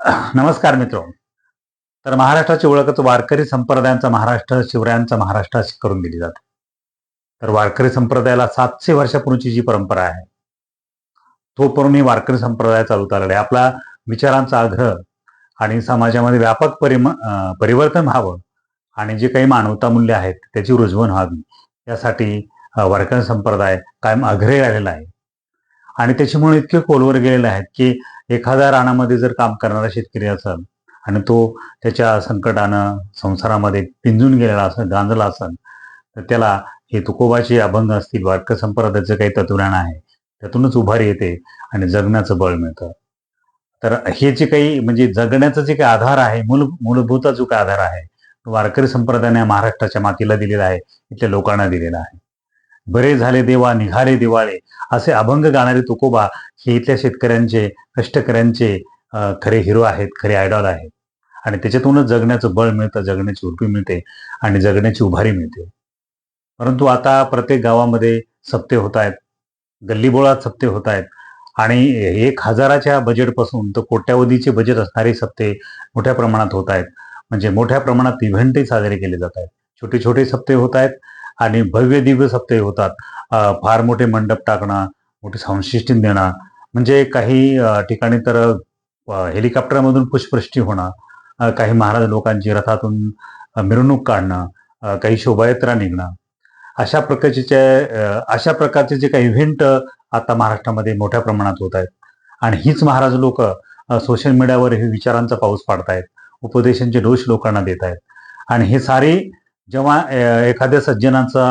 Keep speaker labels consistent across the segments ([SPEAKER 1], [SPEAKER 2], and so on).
[SPEAKER 1] नमस्कार मित्र. तर महाराष्ट्राची ओळखच वारकरी संप्रदायांचा महाराष्ट्र शिवरायांचा महाराष्ट्र अशी करून दिली जाते. तर वारकरी संप्रदायाला सातशे वर्षापूर्वीची जी परंपरा आहे तो ही वारकरी संप्रदाय चालू आलेला आहे. आपला विचारांचा आग्रह आणि समाजामध्ये व्यापक परिम परिवर्तन व्हावं आणि जे काही मानवता मूल्य आहेत त्याची रुजवण व्हावी यासाठी वारकरी संप्रदाय कायम आग्रही राहिलेला आहे. आणि त्याच्यामुळे इतके खोलवर गेलेले आहेत की एखाद्या रानामध्ये जर काम करणारा शेतकरी असेल आणि तो त्याच्या संकटानं संसारामध्ये पिंजून गेलेला असेल गांजला असेल तर त्याला हे तुकोबाचे अभंग असतील वाटक संप्रदायाचं काही तत्वज्ञान आहे त्यातूनच उभारी येते आणि जगण्याचं बळ मिळतं. तर हे जे काही म्हणजे जगण्याचा जे काही आधार आहे मूल मूलभूत जो काही आधार आहे वारकरी संप्रदायाने महाराष्ट्राच्या मातीला दिलेला आहे इथल्या लोकांना दिलेला आहे. बरे झाले देवा निघाले दिवाळे. असे अभंग गाणारे तुकोबा हे इथल्या शेतकऱ्यांचे कष्टकऱ्यांचे खरे हिरो आहेत खरे आयडॉल आहेत. आणि त्याच्यातूनच जगण्याचं बळ मिळतं जगण्याची उर्पी मिळते आणि जगण्याची उभारी मिळते. परंतु आता प्रत्येक गावामध्ये सप्ते होत आहेत गल्लीबोळात सप्ते होत आहेत. आणि एक हजाराच्या बजेटपासून तर कोट्यावधीचे बजेट असणारे सप्ते मोठ्या प्रमाणात होत आहेत. म्हणजे मोठ्या प्रमाणात इव्हेंटही साजरे केले जात आहेत. छोटे छोटे सप्ते होत आहेत. आणि भव्य दिव्य सप्ते होतात. फार मोठे मंडप टाकणं मोठी साऊंड सिस्टीम देणं म्हणजे काही ठिकाणी तर हेलिकॉप्टरमधून पुष्पवृष्टी होणं काही महाराज लोकांची रथातून मिरवणूक काढणं काही शोभायात्रा निघणं. अशा प्रकारचे जे, अशा प्रकारचे जे काही इव्हेंट आता महाराष्ट्रामध्ये मोठ्या प्रमाणात होत आहेत. आणि हीच महाराज लोक सोशल मीडियावर हे विचारांचा पाऊस पाडतायत उपदेशांचे दोष लोकांना देत आहेत आणि हे सारे जेव्हा एखाद्या सज्जनाचा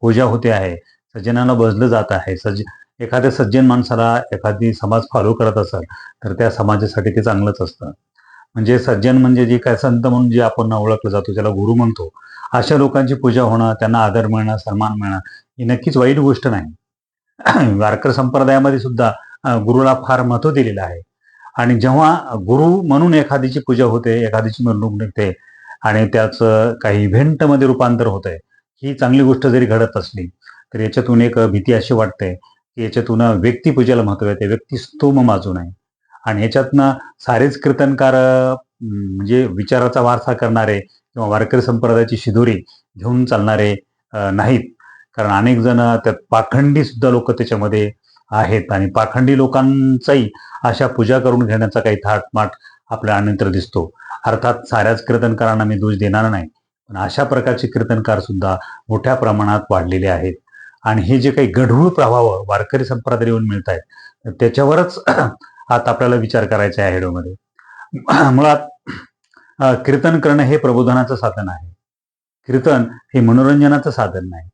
[SPEAKER 1] पूजा होते आहे सज्जनाला बजलं जात आहे सज्ज एखाद्या सज्जन माणसाला एखादी समाज फॉलो करत असेल तर त्या समाजासाठी ते चांगलंच असतं. म्हणजे सज्जन म्हणजे जे काय संत म्हणून जे आपण ओळखलं जातो ज्याला गुरु म्हणतो अशा लोकांची पूजा होणं त्यांना आदर मिळणं सन्मान मिळणं ही नक्कीच वाईट गोष्ट नाही. वारकर संप्रदायामध्ये सुद्धा गुरुला फार महत्त्व दिलेलं आहे. आणि जेव्हा गुरु म्हणून एखादीची पूजा होते एखादीची मिरवणूक निघते आणि त्याचं काही इव्हेंटमध्ये रूपांतर होतंय. ही चांगली गोष्ट जरी घडत असली तर याच्यातून एक भीती अशी वाटते की याच्यातून व्यक्तिपूजेला महत्त्व येते व्यक्तिस्तोम माजू नये आणि याच्यातनं सारेच कीर्तनकार म्हणजे विचाराचा वारसा करणारे किंवा वारकरी संप्रदायाची शिदोरी घेऊन चालणारे नाहीत. कारण अनेक जण त्यात पाखंडी सुद्धा लोक त्याच्यामध्ये आहेत. आणि पाखंडी लोकांचाही अशा पूजा करून घेण्याचा काही थाटमाट आपल्या अनंतर दिसतो. अर्थात साऱ्याच कीर्तनकारांना मी दोष देणार नाही. पण अशा प्रकारचे कीर्तनकार सुद्धा मोठ्या प्रमाणात वाढलेले आहेत. आणि हे जे काही गढूळ प्रभाव वारकरी संप्रदाय येऊन मिळत आहेत त्याच्यावरच आता आपल्याला विचार करायचा आहे व्हिडिओमध्ये मुळात कीर्तन करणं हे प्रबोधनाचं साधन आहे. कीर्तन हे मनोरंजनाचं साधन नाही.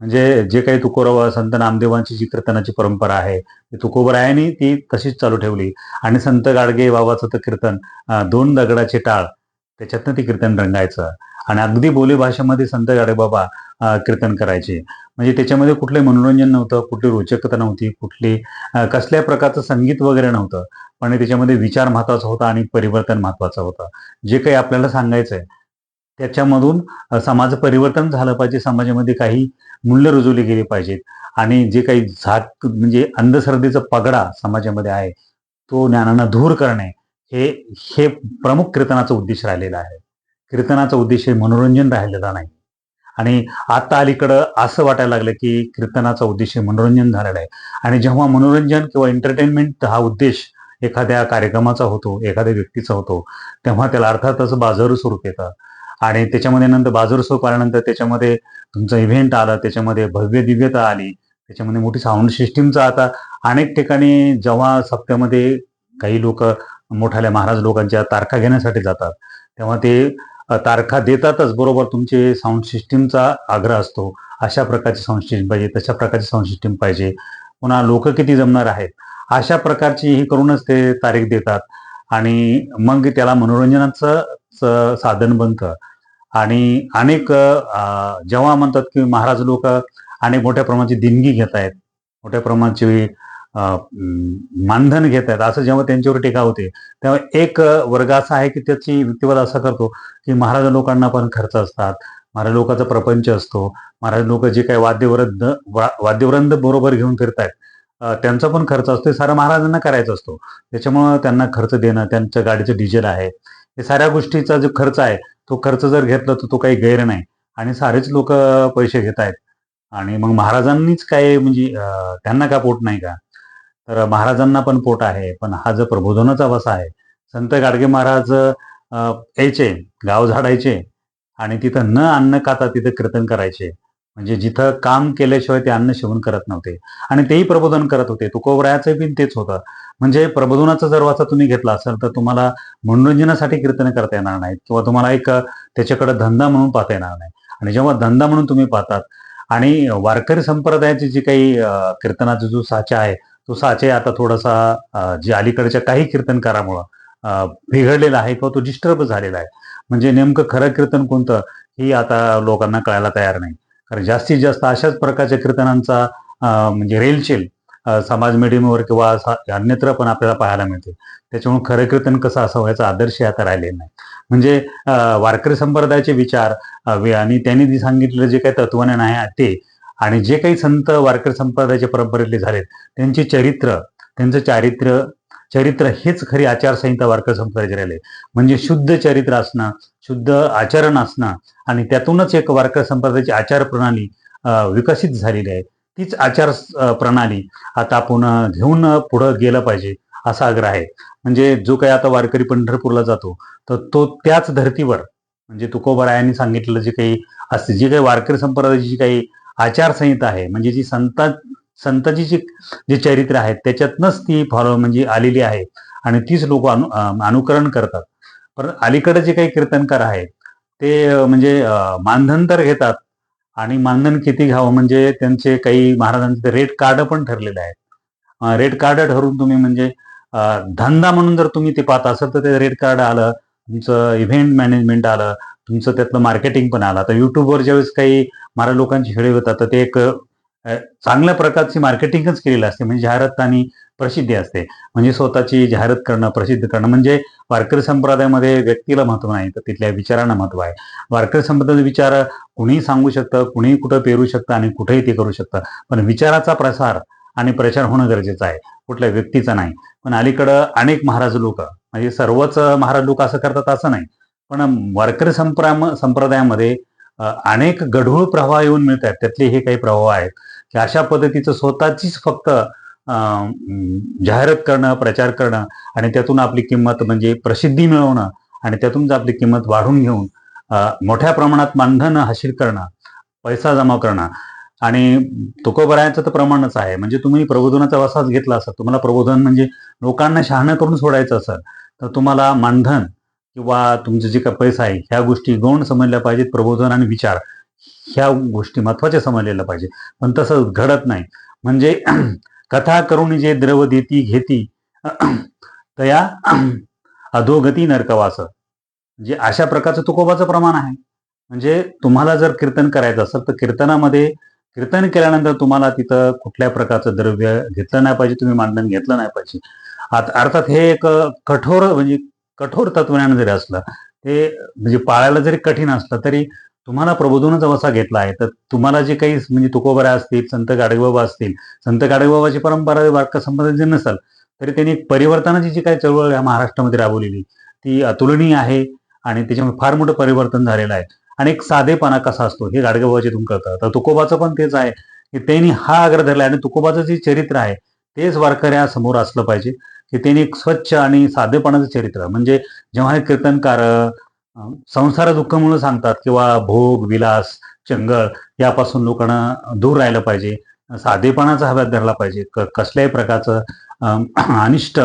[SPEAKER 1] म्हणजे जे काही तुकोराव संत नामदेवांची जी कीर्तनाची परंपरा आहे ती तुकोबरायांनी ती तशीच चालू ठेवली. आणि संत गाडगे बाबाचं तर कीर्तन दोन दगडाचे टाळ त्याच्यातनं ते कीर्तन रंगायचं. आणि अगदी बोली भाषेमध्ये संत गाडगे बाबा कीर्तन करायचे. म्हणजे त्याच्यामध्ये कुठले मनोरंजन नव्हतं कुठली रोचकता नव्हती कुठली कसल्या प्रकारचं संगीत वगैरे नव्हतं. पण त्याच्यामध्ये विचार महत्त्वाचा होता आणि परिवर्तन महत्वाचं होतं. जे काही आपल्याला सांगायचं आहे त्याच्यामधून समाज परिवर्तन झालं पाहिजे समाजामध्ये काही मूल्य रुजवली गेली पाहिजेत. आणि जे काही झाक म्हणजे अंधश्रद्धेचा पगडा समाजामध्ये आहे तो ज्ञानानं दूर करणे हे हे प्रमुख कीर्तनाचा उद्देश राहिलेला आहे. कीर्तनाचा उद्देश हे मनोरंजन राहिलेला नाही. आणि आता अलीकडं असं वाटायला लागलं की कीर्तनाचा उद्देश मनोरंजन झालेला आहे. आणि जेव्हा मनोरंजन किंवा एंटरटेनमेंट हा उद्देश एखाद्या कार्यक्रमाचा होतो एखाद्या व्यक्तीचा होतो तेव्हा त्याला अर्थातच बाजारू स्वरूप येतं. आणि त्याच्यामध्ये नंतर बाजूर सोप आल्यानंतर त्याच्यामध्ये तुमचं इव्हेंट आलं त्याच्यामध्ये भव्य दिव्यता आली त्याच्यामध्ये मोठी साऊंड सिस्टीमचं आता अनेक ठिकाणी जेव्हा सप्त्यामध्ये काही लोक मोठाल्या महाराज लोकांच्या तारखा घेण्यासाठी जातात तेव्हा ते तारखा देतातच बरोबर तुमचे साऊंड सिस्टीमचा आग्रह असतो. अशा प्रकारची साऊंड सिस्टीम पाहिजे तशा प्रकारची साऊंड सिस्टीम पाहिजे. पुन्हा लोक किती जमणार आहेत? अशा प्रकारची ही करूनच ते तारीख देतात. आणि मग त्याला मनोरंजनाचं साधन बनतं. आणि अनेक जेव्हा म्हणतात की महाराज लोक अनेक मोठ्या प्रमाणाची देणगी घेत आहेत मोठ्या प्रमाणाची मानधन घेत आहेत असं जेव्हा त्यांच्यावर टीका होते तेव्हा एक वर्ग असा आहे की त्याची युक्तिवाद असा करतो की महाराज लोकांना पण खर्च असतात महाराज लोकांचा प्रपंच असतो महाराज लोक जे काही वाद्यवृंद वा- वाद्यवृंद बरोबर घेऊन फिरतायत त्यांचा पण खर्च असतो सारा महाराजांना करायचा असतो. त्याच्यामुळं त्यांना खर्च देणं त्यांच्या गाडीचं डिझेल आहे हे साऱ्या गोष्टीचा जो खर्च आहे तो खर्च जर घेतला तर तो काही गैर नाही. आणि सारेच लोक पैसे घेत आहेत. आणि मग महाराजांनीच काय म्हणजे त्यांना का पोट नाही का? तर महाराजांना पण पोट आहे पण हा जो प्रबोधनाचा वसा आहे संत गाडगे महाराज यायचे गाव झाडायचे आणि तिथं न अन्न खाता तिथं कीर्तन करायचे? म्हणजे जिथं काम केल्याशिवाय ते अन्न सेवन करत नव्हते. आणि तेही प्रबोधन करत होते. तुकोबरायाचं पण तेच होतं. म्हणजे प्रबोधनाचा जर वाचा तुम्ही घेतला असेल तर तुम्हाला मनोरंजनासाठी कीर्तन करता येणार नाहीत. किंवा तुम्हाला एक त्याच्याकडे धंदा म्हणून पाहता येणार नाही. आणि जेव्हा धंदा म्हणून तुम्ही पाहतात आणि वारकरी संप्रदायाची जी काही कीर्तनाचा जो साचा आहे तो साचे आता थोडासा जे अलीकडच्या काही कीर्तनकारामुळं बिघडलेला आहे किंवा तो डिस्टर्ब झालेला आहे. म्हणजे नेमकं खरं कीर्तन कोणतं ही आता लोकांना कळायला तयार नाही. कारण जास्तीत जास्त अशाच प्रकारच्या कीर्तनांचा म्हणजे रेलचेल समाज मीडियमवर किंवा असा अन्यत्र पण आपल्याला पाहायला मिळते. त्याच्यामुळे खरं कीर्तन कसं असं याचा आदर्श आता राहिले नाही. म्हणजे वारकरी संप्रदायाचे विचार आणि त्यांनी जे सांगितलेलं जे काही तत्वज्ञान आहे ते आणि जे काही संत वारकरी संप्रदायाच्या परंपरेतले झालेत त्यांचे चरित्र त्यांचं चारित्र्य चरित्र हेच खरी आचारसंहिता वारकरी संप्रदायाची म्हणजे शुद्ध चरित्र असणं शुद्ध आचरण असणं आणि त्यातूनच एक वारकरी संप्रदायाची आचार प्रणाली विकसित झालेली आहे. तीच आचार प्रणाली आता आपण घेऊन पुढं गेलं पाहिजे असा आग्रह आहे. म्हणजे जो काही आता वारकरी पंढरपूरला जातो तर तो त्याच धर्तीवर म्हणजे तुकोबरायांनी सांगितलेलं जे काही असते जी काही वारकरी संप्रदायाची जी काही आचारसंहिता आहे म्हणजे जी संत संताची जी जे चरित्र आहेत त्याच्यातनंच ती फॉलो म्हणजे आलेली आहे. आणि तीच लोक अनु अनुकरण करतात. पण अलीकडे जे काही कीर्तनकार आहेत ते म्हणजे मानधन तर घेतात. आणि मानधन किती घ्यावं म्हणजे त्यांचे काही महाराजांचे रेट कार्ड पण ठरलेले आहेत. रेट कार्ड ठरून तुम्ही म्हणजे धंदा म्हणून जर तुम्ही ते पाहत असाल तर ते रेट कार्ड आलं तुमचं इव्हेंट मॅनेजमेंट आलं तुमचं त्यातलं मार्केटिंग पण आलं. आता युट्यूबवर ज्यावेळेस काही महाराज लोकांची व्हिडिओ होतात तर ते एक चांगल्या प्रकारची मार्केटिंगच केलेली असते. म्हणजे जाहिरात आणि प्रसिद्धी असते. म्हणजे स्वतःची जाहिरात करणं प्रसिद्ध करणं. म्हणजे वारकरी संप्रदायामध्ये व्यक्तीला महत्त्व नाही तर तिथल्या विचारांना महत्त्व आहे. वारकरी संप्रदायाचे विचार कुणीही सांगू शकतं कुणीही कुठं पेरू शकतं आणि कुठेही ते करू शकतं. पण विचाराचा प्रसार आणि प्रचार होणं गरजेचं आहे. कुठल्या व्यक्तीचा नाही. पण अलीकडं अनेक महाराज लोक म्हणजे सर्वच महाराज लोक असं करतात असं नाही. पण वारकरी संप्रा संप्रदायामध्ये अनेक गढूळ प्रवाह येऊन मिळत आहेत त्यातले हे काही प्रवाह आहेत. अशा पद्धतीचं स्वतःचीच फक्त जाहिरात करणं प्रचार करणं आणि त्यातून आपली किंमत म्हणजे प्रसिद्धी मिळवणं आणि त्यातून आपली किंमत वाढून घेऊन मोठ्या प्रमाणात मानधन हासिल करणं पैसा जमा करणं आणि तुकोबरायांचं तर प्रमाणच आहे. म्हणजे तुम्ही प्रबोधनाचा वसाच घेतला असाल तुम्हाला प्रबोधन म्हणजे लोकांना शहाणं करून सोडायचं असेल तर तुम्हाला मानधन किंवा तुमचं जे काही पैसा आहे ह्या गोष्टी गौण समजल्या पाहिजेत प्रबोधन आणि विचार. ह्या गोष्टी महत्त्वाच्या समजलेल्या पाहिजे. पण तसं घडत नाही. म्हणजे कथा करून जे द्रव देती घेती तया अधोगती नरकवास. म्हणजे अशा प्रकारचं तुकोबाचं प्रमाण आहे. म्हणजे तुम्हाला जर कीर्तन करायचं असेल तर कीर्तनामध्ये कीर्तन केल्यानंतर तुम्हाला तिथं कुठल्या प्रकारचं द्रव्य घेतलं नाही पाहिजे तुम्ही मानधन घेतलं नाही पाहिजे. आता अर्थात हे एक कठोर म्हणजे कठोर तत्वज्ञान जरी असलं ते म्हणजे पाळायला जरी कठीण असलं तरी तुम्हाला प्रबोधनाचा वसा घेतला आहे तर तुम्हाला जे काही म्हणजे तुकोबरा असतील संत गाडगेबाबा असतील संत गाडगेबाबाची परंपरा संबंध संप्रदायाची नसेल तरी त्यांनी एक परिवर्तनाची जी काही चळवळ या महाराष्ट्रामध्ये राबवलेली ती अतुलनीय आहे आणि त्याच्यामुळे फार मोठं परिवर्तन झालेलं आहे. आणि एक साधेपणा कसा असतो हे गाडगेबाबाच्यातून कळतं. तर तुकोबाचं पण तेच आहे की त्यांनी हा आग्रह धरला आणि तुकोबाचं जे चरित्र आहे तेच वारकऱ्यासमोर असलं पाहिजे की त्यांनी एक स्वच्छ आणि साधेपणाचं चरित्र म्हणजे जेव्हा हे कीर्तनकार संसार दुःख म्हणून सांगतात किंवा भोग विलास चंगळ यापासून लोकांना दूर राहिलं पाहिजे. साधेपणाचा हव्यात धरला पाहिजे. क कसल्याही प्रकारचं अनिष्ट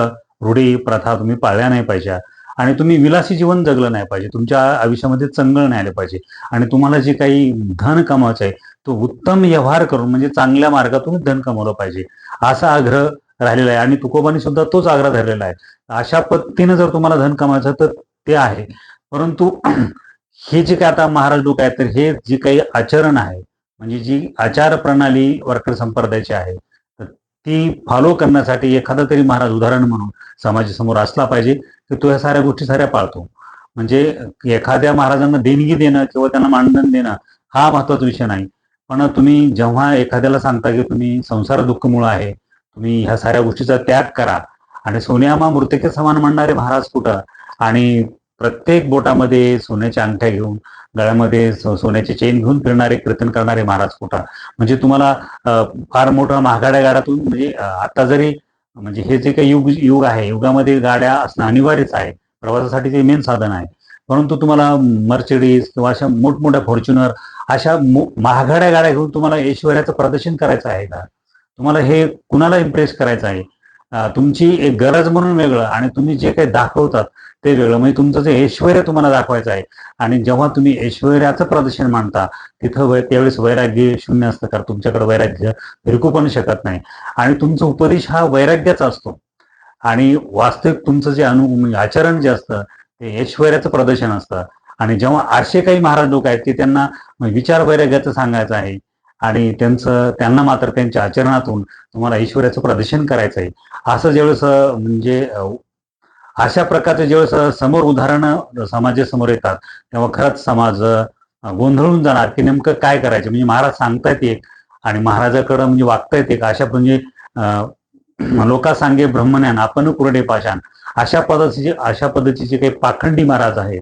[SPEAKER 1] रूढी प्रथा तुम्ही पाळल्या नाही पाहिजे. आणि तुम्ही विलासी जीवन जगलं नाही पाहिजे. तुमच्या आयुष्यामध्ये चंगळ नाही आलं पाहिजे. आणि तुम्हाला जे काही धन कमवायचं आहे तो उत्तम व्यवहार करून म्हणजे चांगल्या मार्गातून धन कमवलं पाहिजे. असा आग्रह राहिलेला आहे. आणि तुकोबानी सुद्धा तोच आग्रह धरलेला आहे. अशा पद्धतीनं जर तुम्हाला धन कमावायचं तर ते आहे. परंतु हे जे काही आता महाराज लोक आहेत तर हे जे काही आचरण आहे म्हणजे जी आचार प्रणाली वर्कर संप्रदायाची आहे तर ती फॉलो करण्यासाठी एखादा तरी महाराज उदाहरण म्हणून समाजासमोर असला पाहिजे की तो ह्या साऱ्या गोष्टी साऱ्या पाळतो. म्हणजे एखाद्या महाराजांना देणगी देणं किंवा त्यांना मानधन देणं हा महत्त्वाचा विषय नाही. पण तुम्ही जेव्हा एखाद्याला सांगता की तुम्ही संसार दुःखमुळे आहे तुम्ही ह्या साऱ्या गोष्टीचा त्याग करा. आणि सोन्यामा मूर्तिके समान म्हणणारे महाराज कुठं? आणि प्रत्येक बोटामध्ये सोन्याच्या अंगठ्या घेऊन गळ्यामध्ये सोन्याचे चेन घेऊन फिरणारे कीर्तन करणारे महाराज कोटा म्हणजे तुम्हाला फार मोठा महागाड्या गाड्यातून म्हणजे आता जरी म्हणजे हे जे काही युग युग आहे युगामध्ये गाड्या असणं अनिवार्यच आहे. प्रवासासाठी ते मेन साधन आहे. परंतु तुम्हाला मर्सिडीज किंवा अशा मोठमोठ्या फॉर्च्युनर अशा महागड्या गाड्या घेऊन तुम्हाला ऐश्वर्याचं प्रदर्शन करायचं आहे का? तुम्हाला हे कुणाला इम्प्रेस करायचं आहे? तुमची एक गरज म्हणून वेगळं आणि तुम्ही जे काही दाखवतात ते वेगळं. म्हणजे तुमचं जे ऐश्वर तुम्हाला दाखवायचं आहे. आणि जेव्हा तुम्ही ऐश्वर्याचं प्रदर्शन मांडता तिथं वै त्यावेळेस वैराग्य शून्य असतं कारण तुमच्याकडे वैराग्य फिरकू पण शकत नाही. आणि तुमचा उपदेश हा वैराग्याचा असतो. आणि वास्तविक तुमचं जे अनु म्हणजे आचरण जे असतं ते ऐश्वर्याचं प्रदर्शन असतं. आणि जेव्हा असे काही महाराज लोक आहेत की त्यांना म्हणजे विचार वैराग्याचं सांगायचं आहे. आणि त्यांचं त्यांना मात्र त्यांच्या आचरणातून तुम्हाला ऐश्वर्याचं प्रदर्शन करायचं आहे. असं ज्यावेळेस म्हणजे अशा प्रकारचे जेव्हा समोर उदाहरणं समाजासमोर येतात तेव्हा खरंच समाज गोंधळून जाणार की नेमकं काय करायचं? म्हणजे महाराज सांगतायत एक आणि महाराजाकडं म्हणजे वागतायत एक. अशा म्हणजे लोका सांगे ब्रह्मज्ञान आपण कुरडे पाषाण अशा पद्धतीचे अशा पद्धतीचे काही पाखंडी महाराज आहेत.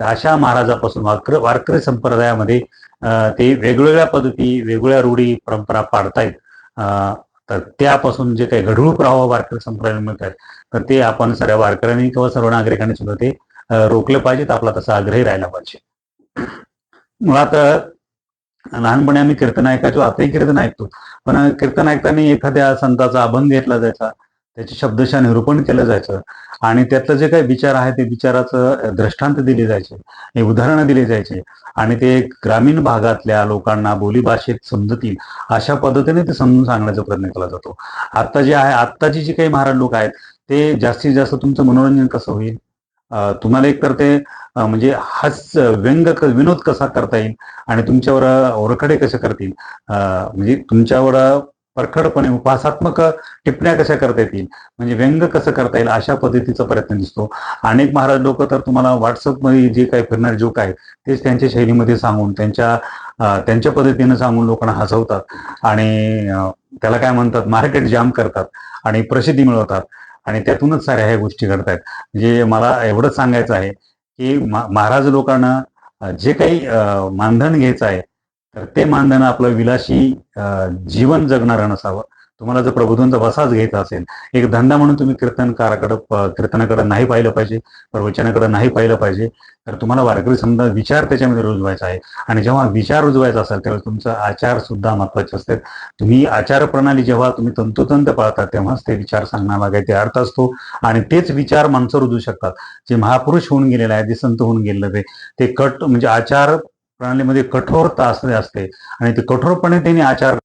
[SPEAKER 1] अशा महाराजापासून वाक्र वारकरी संप्रदायामध्ये ते वेगवेगळ्या पद्धती वेगवेगळ्या रूढी परंपरा पाडतायत. अं, तर त्यापासून जे काही घडूळ प्रवाह वारकरी संप्रदायाला मिळत आहेत तर ते आपण सर्व वारकऱ्यांनी किंवा सर्व नागरिकांनी सुद्धा ते रोखलं रोखले पाहिजेत. आपला तसा आग्रही राहिला पाहिजे. मुळात लहानपणी आम्ही कीर्तन ऐकायचो आताही कीर्तन ऐकतो. पण कीर्तन ऐकताना एखाद्या संताचा अभंग घेतला जायचा त्याचे शब्दशः निरूपण केलं जायचं. आणि त्यातलं जे काही विचार आहे ते विचाराचं दृष्टांत दिले जायचे. हे उदाहरणं दिली जायचे. आणि ते ग्रामीण भागातल्या लोकांना बोलीभाषेत समजतील अशा पद्धतीने ते समजून सांगण्याचा प्रयत्न केला जातो. आता जे आहे आत्ताची जी काही महाराज लोक आहेत ते जास्तीत जास्त तुमचं मनोरंजन कसं होईल? तुम्हाला एक तर ते म्हणजे हास्य व्यंग विनोद कसा करता येईल? आणि तुमच्यावर ओरखडे कसे करतील? म्हणजे तुमच्यावर परखडपणे उपासात्मक टिप्पण्या कशा करता येतील? म्हणजे व्यंग कसं करता येईल अशा पद्धतीचा प्रयत्न दिसतो. अनेक महाराज लोक तर तुम्हाला व्हॉट्सअपमध्ये जे काही फिरणारे जोक आहेत तेच त्यांच्या शैलीमध्ये सांगून त्यांच्या त्यांच्या पद्धतीनं सांगून लोकांना हसवतात. आणि त्याला काय म्हणतात? मार्केट जाम करतात आणि प्रसिद्धी मिळवतात. आणि त्यातूनच साऱ्या ह्या गोष्टी घडतायत. म्हणजे मला एवढंच सांगायचं आहे की महाराज लोकांना जे काही मानधन घ्यायचं आहे तर ते मानधन आपलं विलासी जीवन जगणारं नसावं. तुम्हाला जर प्रबोधनचा वसाच घ्यायचा असेल एक धंदा म्हणून तुम्ही कीर्तनकाराकडं कीर्तनाकडं कीर्तनाकडे नाही पाहिलं पाहिजे प्रवचनाकडे नाही पाहिलं पाहिजे तर तुम्हाला वारकरी समजा विचार त्याच्यामध्ये रुजवायचा आहे. आणि जेव्हा विचार रुजवायचा असेल त्यावेळेस तुमचा आचार सुद्धा महत्त्वाचे असते. तुम्ही आचार प्रणाली जेव्हा तुम्ही तंतोतंत पाळता तेव्हाच ते विचार सांगण्यामागे ते अर्थ असतो. आणि तेच विचार माणसं रुजू शकतात. जे महापुरुष होऊन गेलेले आहे जे संत होऊन गेलेले ते ते कट म्हणजे आचार प्रणालीमध्ये कठोरता असते असते आणि ते कठोरपणे त्यांनी आचार